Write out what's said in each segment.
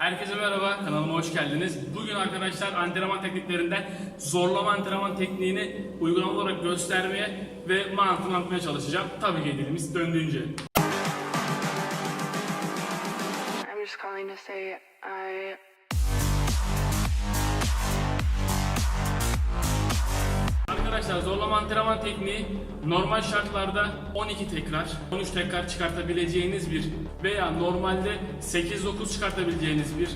Herkese merhaba, kanalıma hoş geldiniz. Bugün arkadaşlar antrenman tekniklerinden zorlama antrenman tekniğini uygulamalı olarak göstermeye ve mantığını anlatmaya çalışacağım. Tabii ki dilimiz döndüğünce. I'm just calling to say I Arkadaşlar zorlama antrenman tekniği normal şartlarda 12 tekrar, 13 tekrar çıkartabileceğiniz bir veya normalde 8-9 çıkartabileceğiniz bir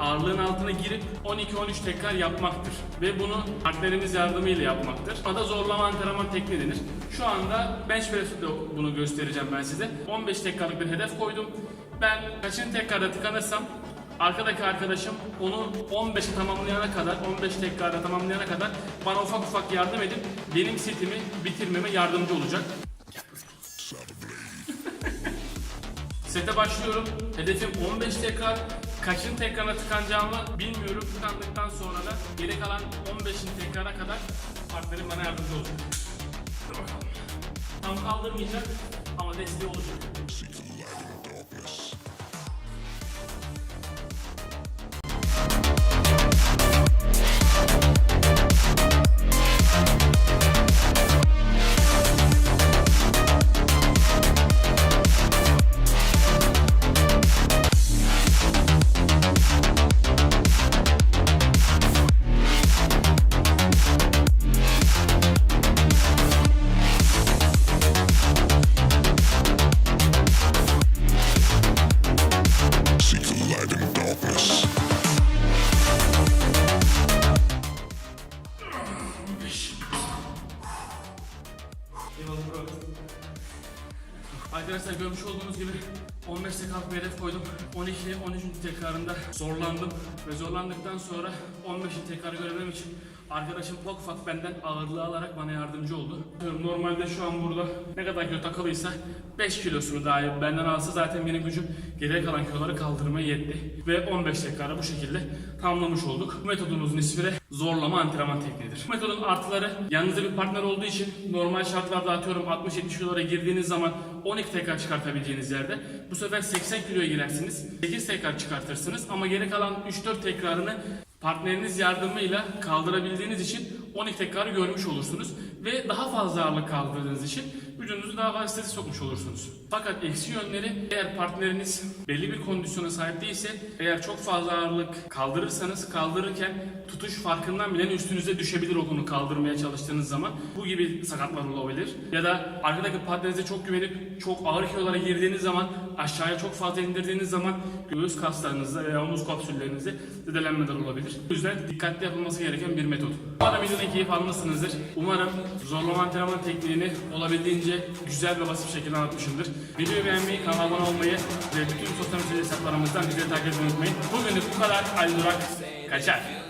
ağırlığın altına girip 12-13 tekrar yapmaktır. Ve bunu partnerimiz yardımıyla yapmaktır. Buna da zorlama antrenman tekniği denir. Şu anda bench press'te bunu göstereceğim ben size. 15 tekrarlık bir hedef koydum. Ben kaçıncı tekrarda tıkanırsam Arkadaki arkadaşım onu 15'e tamamlayana kadar, 15 tekrarda tamamlayana kadar bana ufak ufak yardım edip benim setimi bitirmeme yardımcı olacak. Sete başlıyorum. Hedefim 15 tekrar. Kaçın tekrara tıkanacağımı bilmiyorum. Tıkandıktan sonra da geri kalan 15'in tekrara kadar partnerim bana yardımcı olacak. Tam kaldırmayacak ama desteği olacak. Eyvallah bro. Arkadaşlar görmüş olduğunuz gibi 15 tekrarlık bir hedef koydum. 12 13. tekrarında zorlandım ve zorlandıktan sonra 15. tekrar görebilmem için arkadaşım ufak ufak benden ağırlığı alarak bana yardımcı oldu. Normalde şu an burada ne kadar kilo takılıysa 5 kilosunu dahi benden alsa zaten benim gücüm geriye kalan kiloları kaldırmaya yetti. Ve 15 tekrarı bu şekilde tamamlamış olduk. Bu metodumuzun ismi de zorlama antrenman tekniğidir. Bu metodun artıları yanınızda bir partner olduğu için normal şartlarda atıyorum 60-70 kilolara girdiğiniz zaman 12 tekrar çıkartabileceğiniz yerde bu sefer 80 kiloya girersiniz. 8 tekrar çıkartırsınız ama geri kalan 3-4 tekrarını partneriniz yardımıyla kaldırabildiğiniz için 12 tekrarı görmüş olursunuz ve daha fazla ağırlık kaldırdığınız için vücudunuzu daha fazla strese sokmuş olursunuz. Fakat eksi yönleri eğer partneriniz belli bir kondisyona sahip değilse eğer çok fazla ağırlık kaldırırsanız kaldırırken tutuş farkından bile üstünüze düşebilir o konu kaldırmaya çalıştığınız zaman. Bu gibi sakatlar olabilir. Ya da arkadaki partnerinize çok güvenip çok ağır kilolara girdiğiniz zaman aşağıya çok fazla indirdiğiniz zaman göğüs kaslarınızda veya omuz kapsüllerinizde zedelenmeler olabilir. Bu yüzden dikkatli yapılması gereken bir metot. Umarım videodan keyif almışsınızdır. Umarım zorlama antrenman tekniğini olabildiğince güzel ve basit bir şekilde anlatmışımdır. Videoyu beğenmeyi, kanala abone olmayı ve bütün sosyal medya hesaplarımızdan bizleri takip etmeyi unutmayın. Bugünlük bu kadar. Ali Durak kaçar.